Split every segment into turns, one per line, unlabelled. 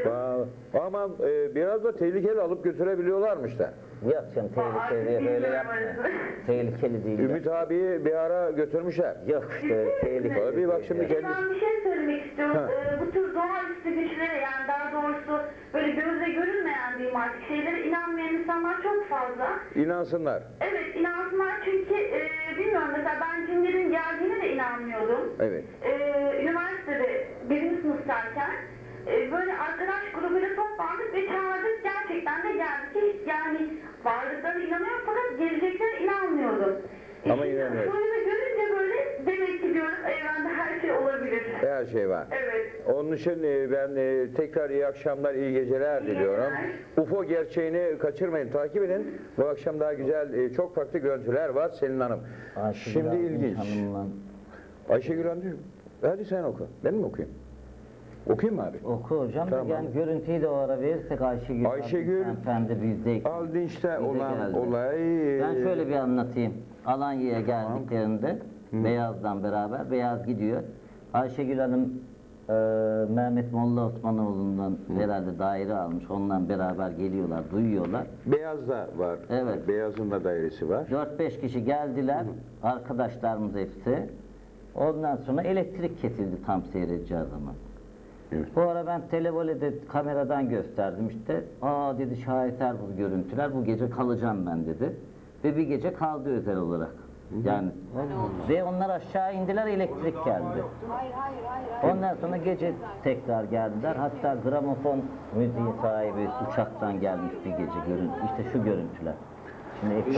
ederim.
Aa, Ama e, biraz da tehlikeli alıp götürebiliyorlarmış da.
Yok canım tehlikeli böyle yapma. Tehlikeli değil.
Ümit abiyi bir ara götürmüşler.
Yok işte tehlikeli.
Tabii bak şimdi kendisi...
ben bir şey söylemek istiyorum.
Ha.
Ee, bu tür doğaüstü güçlere yani daha doğrusu böyle gözle görünmeyen diyeyim artık şeylere inanmayan insanlar çok fazla.
İnansınlar.
Evet inansınlar çünkü e, bilmiyorum mesela ben cinlerin geldiğine de inanmıyordum.
Evet.
E, üniversitede birinci sınıftayken e, böyle arkadaş grubuyla toplandık ve çağırdık gerçekten de geldi ki yani varlıklarına inanıyorum fakat geleceklerine inanmıyordum.
Ama
İşte
inanıyorum.
Sonra da görünce böyle demek ki diyoruz evrende her şey olabilir.
Her şey var.
Evet.
Onun için e, ben e, tekrar iyi akşamlar, iyi geceler diliyorum. UFO gerçeğini kaçırmayın, takip edin. Bu akşam daha güzel, e, çok farklı görüntüler var Selin Hanım.
Ayşegül
Şimdi ilginç.
hanımla
Ayşegül Hanım diyor, hadi sen oku. Ben mi okuyayım? Okuyayım abi?
Oku hocam
Tamam.
yani görüntüyü de o ara verirsek Ayşegül,
Ayşegül-
Efendi bizde
Aldinç'te olan
geldi.
olay...
Ben şöyle bir anlatayım. Alanya'ya geldiklerinde Beyaz'dan beraber Beyaz gidiyor. Ayşegül Hanım e, Mehmet Molla Osmanoğlu'ndan herhalde daire almış. Ondan beraber geliyorlar, duyuyorlar.
Beyaz da var.
Evet.
Beyaz'ın da dairesi var.
4-5 kişi geldiler. Arkadaşlarımız hepsi. Ondan sonra elektrik kesildi tam seyredeceği zaman.
Evet.
Bu ara ben televolede kameradan gösterdim işte. Aa dedi şaheser bu görüntüler. Bu gece kalacağım ben dedi. Ve bir gece kaldı özel olarak. Yani ve onlar aşağı indiler elektrik geldi. Ondan sonra gece tekrar geldiler. Hatta gramofon müziği sahibi uçaktan gelmiş bir gece görüntü. İşte şu görüntüler.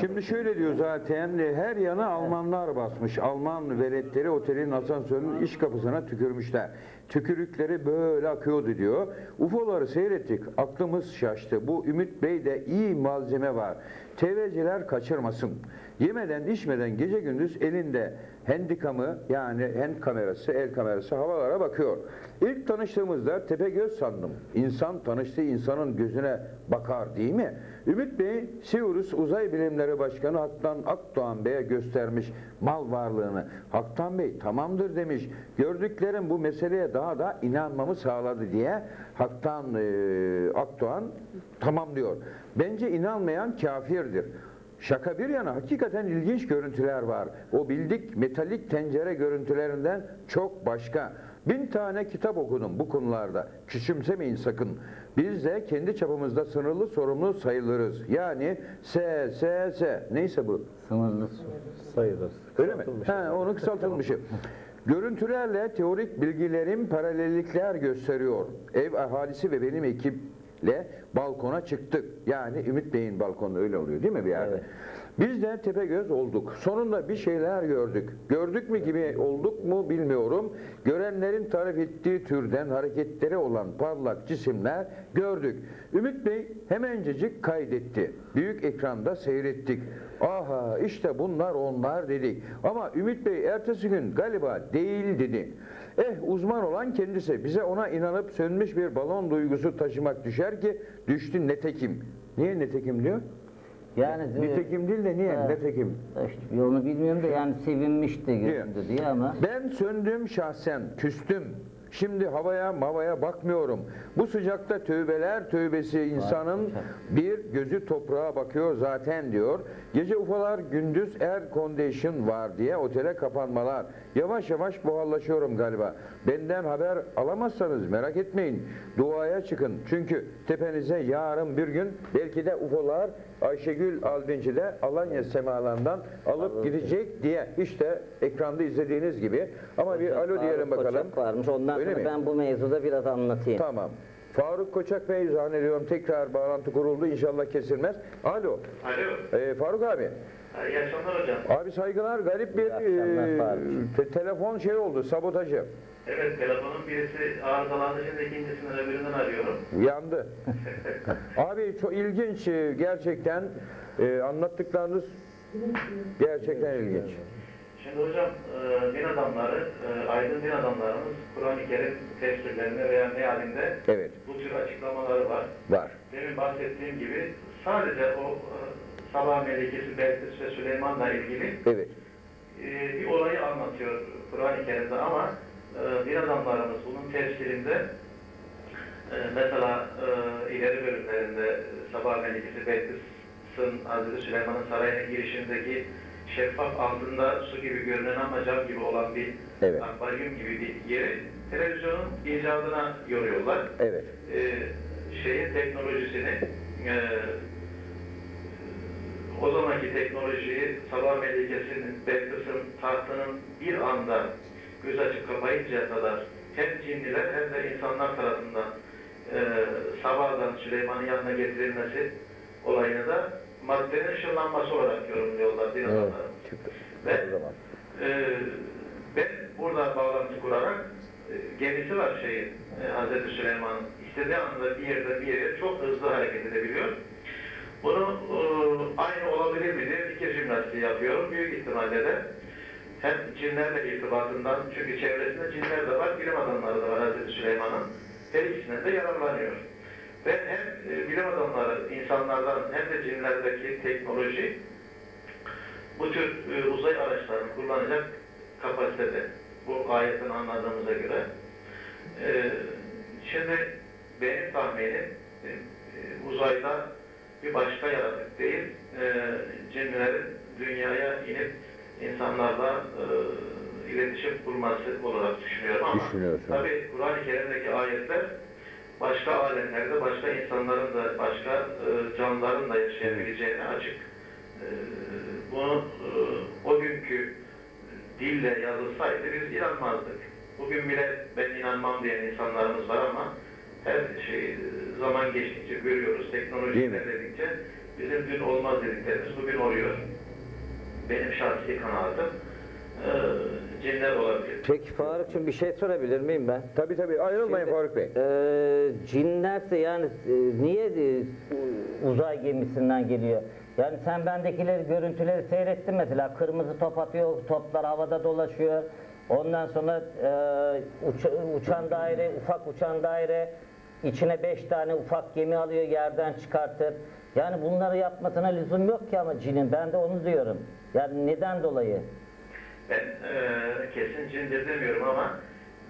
Şimdi
şöyle diyor zaten e, her yana Almanlar basmış. Alman veletleri otelin asansörünün iç kapısına tükürmüşler. Tükürükleri böyle akıyordu diyor. UFO'ları seyrettik. Aklımız şaştı. Bu Ümit Bey'de iyi malzeme var. TV'ciler kaçırmasın. Yemeden içmeden gece gündüz elinde handikamı yani hand kamerası, el kamerası havalara bakıyor. İlk tanıştığımızda Tepegöz sandım. İnsan tanıştığı insanın gözüne bakar değil mi? Ümit Bey, Sivurus Uzay Bilimleri Başkanı Haktan Akdoğan Bey'e göstermiş mal varlığını. Haktan Bey tamamdır demiş. Gördüklerim bu meseleye daha da inanmamı sağladı diye Haktan e, Akdoğan tamam diyor. Bence inanmayan kafirdir. Şaka bir yana hakikaten ilginç görüntüler var. O bildik metalik tencere görüntülerinden çok başka. Bin tane kitap okudum bu konularda. Küçümsemeyin sakın. Biz de kendi çapımızda sınırlı sorumlu sayılırız. Yani S, S, S. Neyse bu.
sınırlı
sayılır.
Öyle mi? Ha, onu kısaltılmışı. Görüntülerle teorik bilgilerim paralellikler gösteriyor. Ev ahalisi ve benim ekiple balkona çıktık. Yani Ümit Bey'in balkonu öyle oluyor değil mi bir yerde?
Evet.
Biz de Tepegöz olduk. Sonunda bir şeyler gördük. Gördük mü gibi olduk mu bilmiyorum. Görenlerin tarif ettiği türden hareketleri olan parlak cisimler gördük. Ümit Bey hemencecik kaydetti. Büyük ekranda seyrettik. Aha işte bunlar onlar dedik. Ama Ümit Bey ertesi gün galiba değil dedi. Eh uzman olan kendisi. Bize ona inanıp sönmüş bir balon duygusu taşımak düşer ki düştü netekim. Niye netekim diyor?
Yani
Nitekim değil de niye?
Evet.
Netekim.
işte onu bilmiyorum da yani sevinmiş de göründü diye ama
Ben söndüm şahsen, küstüm. Şimdi havaya mavaya bakmıyorum. Bu sıcakta tövbeler tövbesi insanın bir gözü toprağa bakıyor zaten diyor. Gece ufalar gündüz air condition var diye otele kapanmalar. Yavaş yavaş buharlaşıyorum galiba. Benden haber alamazsanız merak etmeyin. Duaya çıkın. Çünkü tepenize yarın bir gün belki de ufolar Ayşegül Aldinci de Alanya semalarından alıp gidecek diye işte ekranda izlediğiniz gibi. Ama bir alo diyelim bakalım.
Varmış. Ondan
Öyle mi?
ben bu mevzuda biraz anlatayım.
Tamam. Faruk Koçak Bey zannediyorum tekrar bağlantı kuruldu. İnşallah kesilmez. Alo.
Alo.
Ee, Faruk abi.
İyi akşamlar hocam.
Abi saygılar. Garip bir e, te- telefon şey oldu. Sabotajı.
Evet telefonun birisi arızalandı şimdi ikincisini öbüründen arıyorum.
Yandı. abi çok ilginç e, gerçekten e, anlattıklarınız gerçekten ilginç.
Şimdi hocam e, din adamları, e, aydın din adamlarımız Kur'an-ı Kerim tefsirlerinde veya mealinde
Evet.
bu tür açıklamaları var.
Var.
Demin bahsettiğim gibi sadece o e, Sabah Melekesi Belkıs ve Süleyman'la ilgili
Evet.
e, bir olayı anlatıyor Kur'an-ı Kerim'de ama e, din adamlarımız bunun tefsirinde e, mesela e, ileri bölümlerinde Sabah Melikesi Belkıs'ın Hazreti Süleyman'ın sarayına girişindeki şeffaf altında su gibi görünen ama cam gibi olan bir
Evet.
akvaryum gibi bir yeri televizyonun icadına yoruyorlar.
Evet.
E, şeyin teknolojisini e, o zamanki teknolojiyi Sabah Melikesi'nin, Belkıs'ın tahtının bir anda göz açıp kapayıncaya kadar hem cinliler hem de insanlar tarafından e, Sabah'dan Süleyman'ın yanına getirilmesi olayını da maddenin ışınlanması olarak yorumluyorlar din
Evet.
Ve e, ben burada bağlantı kurarak e, gemisi var şeyin e, Hazreti Süleyman'ın istediği anda bir yerde bir yere çok hızlı hareket edebiliyor. Bunu e, aynı olabilir mi diye fikir jimnastiği yapıyorum. Büyük ihtimalle de hem cinlerle irtibatından çünkü çevresinde cinler de var, bilim adamları da var Hazreti Süleyman'ın. Her ikisinden de yararlanıyor. Ben hem e, bilim adamları, insanlardan hem de cinlerdeki teknoloji bu tür e, uzay araçlarını kullanacak kapasitede. Bu ayetten anladığımıza göre. E, şimdi benim tahminim e, uzayda bir başka yaratık değil, e, cinlerin dünyaya inip insanlarla e, iletişim kurması olarak düşünüyorum ama
Düşünüyorsun.
tabi Kur'an-ı Kerim'deki ayetler başka alemlerde, başka insanların da, başka e, canlıların da yaşayabileceğine açık. E, bunu e, o günkü dille yazılsaydı biz inanmazdık. Bugün bile ben inanmam diyen insanlarımız var ama her şey zaman geçtikçe görüyoruz, teknoloji ilerledikçe bizim dün olmaz dediklerimiz bugün oluyor. Benim şahsi kanaatim e, cinler olabilir.
Peki Faruk'cum bir şey sorabilir miyim ben?
Tabii tabii ayrılmayın
Şimdi,
Faruk Bey.
eee, cinlerse yani e, niye e, uzay gemisinden geliyor? Yani sen bendekileri, görüntüleri seyrettin mesela. Kırmızı top atıyor, toplar havada dolaşıyor. Ondan sonra e, uça- uçan daire, ufak uçan daire içine beş tane ufak gemi alıyor, yerden çıkartır. Yani bunları yapmasına lüzum yok ki ama cinin. Ben de onu diyorum. Yani neden dolayı?
Ben e, kesin cindir demiyorum ama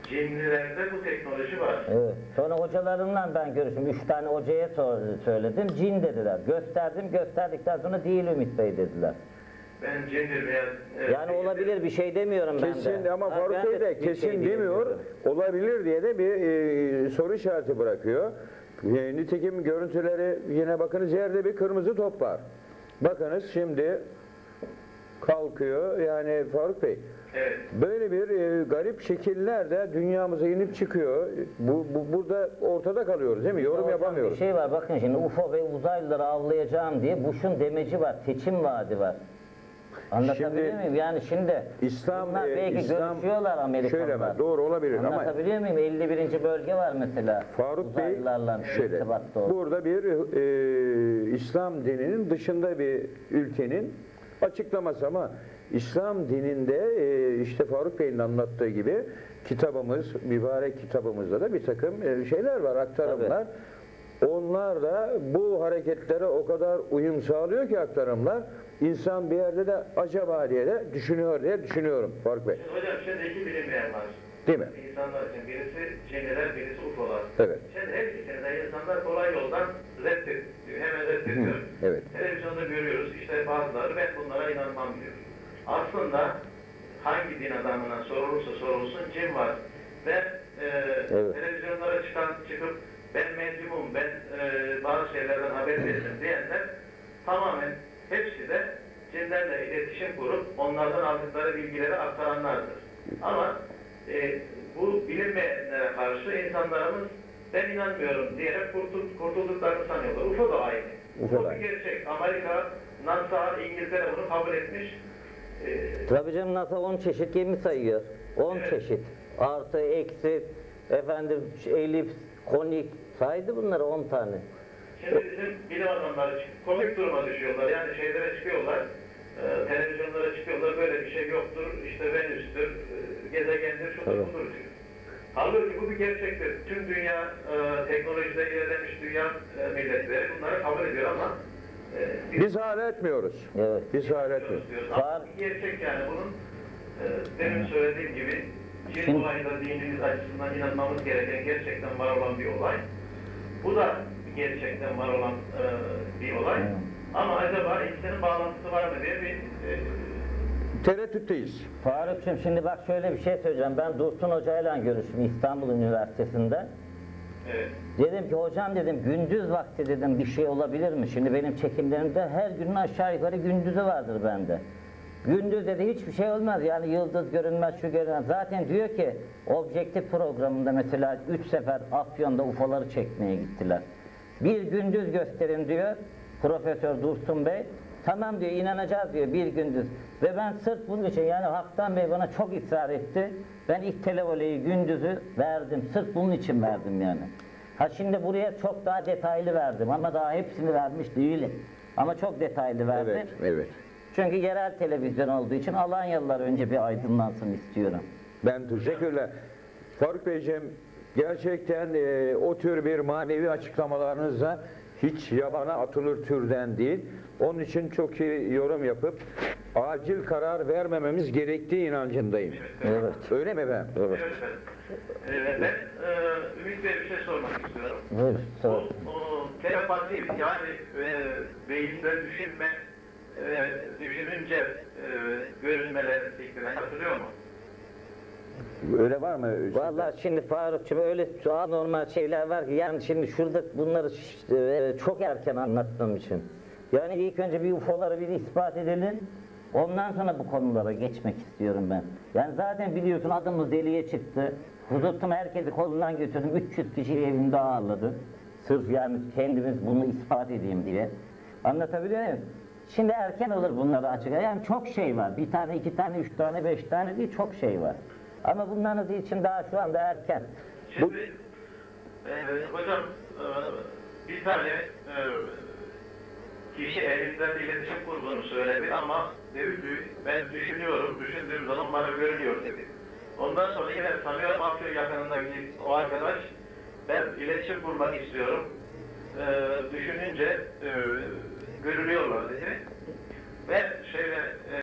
cinlilerde bu teknoloji var.
Evet. Sonra hocalarımla ben görüştüm. Üç tane hocaya sor- söyledim. Cin dediler. Gösterdim. Gösterdikten sonra değil Ümit Bey dediler.
Ben cindir veya... e,
Yani olabilir bir şey demiyorum ben de.
Kesin ama
Ha,
Faruk Bey de
bir şey
kesin demiyor.
diyemiyorum.
Olabilir diye de bir e, soru işareti bırakıyor. E, nitekim görüntüleri yine bakınız yerde bir kırmızı top var. Bakınız şimdi kalkıyor yani Faruk Bey.
Evet.
Böyle bir e, garip şekiller dünyamıza inip çıkıyor. Bu, bu burada ortada kalıyoruz değil mi? Yorum
Hocam
yapamıyoruz.
Bir şey var bakın şimdi UFO ve uzaylıları avlayacağım diye Bush'un demeci var. Seçim vaadi var. Anlatabiliyor
Şimdi-
muyum? Yani şimdi
İslam
bunlar
e,
belki
İslam
görüşüyorlar Amerikalılar.
şöyle mi? Doğru olabilir ama
Anlatabiliyor muyum? 51. bölge var mesela.
Faruk Bey
Uzaylılarla
şöyle burada bir e, İslam dininin dışında bir ülkenin açıklaması ama İslam dininde e, işte Faruk Bey'in anlattığı gibi kitabımız, mübarek kitabımızda da bir takım e, şeyler var, aktarımlar. Onlar da bu hareketlere o kadar uyum sağlıyor ki aktarımlar. İnsan bir yerde de acaba diye de düşünüyor diye düşünüyorum Faruk Bey.
Hocam şimdi iki bilinmeyen var.
Değil mi?
İnsanlar için birisi cinliler, birisi UFO'lar.
Evet.
Şimdi her ikisini de insanlar kolay yoldan reddediyor. Hemen reddediyor.
Evet.
Televizyonda görüyoruz işte bazıları ben bunlara inanmam diyor. Aslında hangi din adamına sorulursa sorulsun cin var. Ve e,
Evet.
televizyonlara çıkan çıkıp ben medyumum, ben e, bazı şeylerden haber veririm diyenler tamamen hepsi de cinlerle iletişim kurup onlardan aldıkları bilgileri aktaranlardır. Ama e, bu bilinmeyenlere karşı insanlarımız ben inanmıyorum diyerek kurtul, kurtulduklarını sanıyorlar. UFO da aynı.
UFO
bir gerçek. Amerika, NASA, İngiltere bunu kabul etmiş. E,
Tabii canım NASA 10 çeşit gemi sayıyor. 10
Evet.
çeşit. Artı, eksi, efendim elif, konik saydı bunları 10 tane.
Şimdi bizim bilim adamları komik duruma düşüyorlar. Yani şeylere çıkıyorlar, e, televizyonlara çıkıyorlar, böyle bir şey yoktur, işte Venüs'tür, e, şudur
Tabii.
Halbuki bu bir gerçektir. Tüm dünya e, teknolojide ilerlemiş dünya e, milletleri bunları kabul ediyor ama e, biz
Biz hala etmiyoruz.
Evet.
Biz hala etmiyoruz.
Var.
Ama bir gerçek yani bunun e, demin söylediğim gibi cin
Şimdi-
olayında dinimiz açısından inanmamız gereken gerçekten var olan bir olay. Bu da gerçekten var olan e, bir olay.
Hı.
Ama acaba ikisinin bağlantısı var mı diye bir e,
Tereddütteyiz.
Faruk'cum şimdi bak şöyle bir şey söyleyeceğim. Ben Dursun Hoca'yla görüştüm İstanbul Üniversitesi'nde.
evet.
Dedim ki hocam dedim gündüz vakti dedim bir şey olabilir mi? Şimdi benim çekimlerimde her günün aşağı yukarı gündüzü vardır bende. Gündüz dedi hiçbir şey olmaz yani yıldız görünmez şu görünmez. Zaten diyor ki objektif programında mesela 3 sefer Afyon'da UFO'ları çekmeye gittiler. Bir gündüz gösterin diyor Profesör Dursun Bey. Tamam diyor inanacağız diyor bir gündüz. Ve ben sırf bunun için yani Haktan Bey bana çok ısrar etti. Ben ilk televoleyi gündüzü verdim. Sırf bunun için verdim yani. Ha şimdi buraya çok daha detaylı verdim ama daha hepsini vermiş değilim. Ama çok detaylı verdim.
Evet, evet.
Çünkü yerel televizyon olduğu için Alanyalılar önce bir aydınlansın istiyorum.
Ben teşekkürler. Faruk Beyciğim gerçekten e, o tür bir manevi açıklamalarınızla hiç yabana atılır türden değil. Onun için çok iyi yorum yapıp acil karar vermememiz gerektiği inancındayım.
Evet.
Öyle mi efendim?
Evet.
Evet. Ee, ben e, Ümit Bey'e bir şey sormak istiyorum.
Buyur,
Bu
sor.
o, telepati yani e, beyinde düşünme e, düşününce e, görünmeler fikrine katılıyor mu?
Öyle var mı?
Vallahi şimdi Farukçum öyle anormal şeyler var ki yani şimdi şurada bunları e, çok erken anlattığım için. Yani ilk önce bir UFO'ları bir ispat edelim. Ondan sonra bu konulara geçmek istiyorum ben. Yani zaten biliyorsun adımız deliye çıktı. Huzurtum herkesi kolundan götürdüm. 300 kişi evimde ağırladı. Sırf yani kendimiz bunu ispat edeyim diye. Anlatabiliyor muyum? Şimdi erken olur bunları açık. Yani çok şey var. Bir tane, iki tane, üç tane, beş tane değil çok şey var. Ama bunların için daha şu anda erken.
Şimdi e, hocam e, bir tane e, kişi elinden iletişim kurduğunu söyledi ama dedi ben düşünüyorum, düşündüğüm zaman bana görünüyor dedi. Ondan sonra yine tanıyorum Afyon yakınında bir o arkadaş ben iletişim kurmak istiyorum. E, düşününce e, görülüyorlar dedi. Ve şeyle e,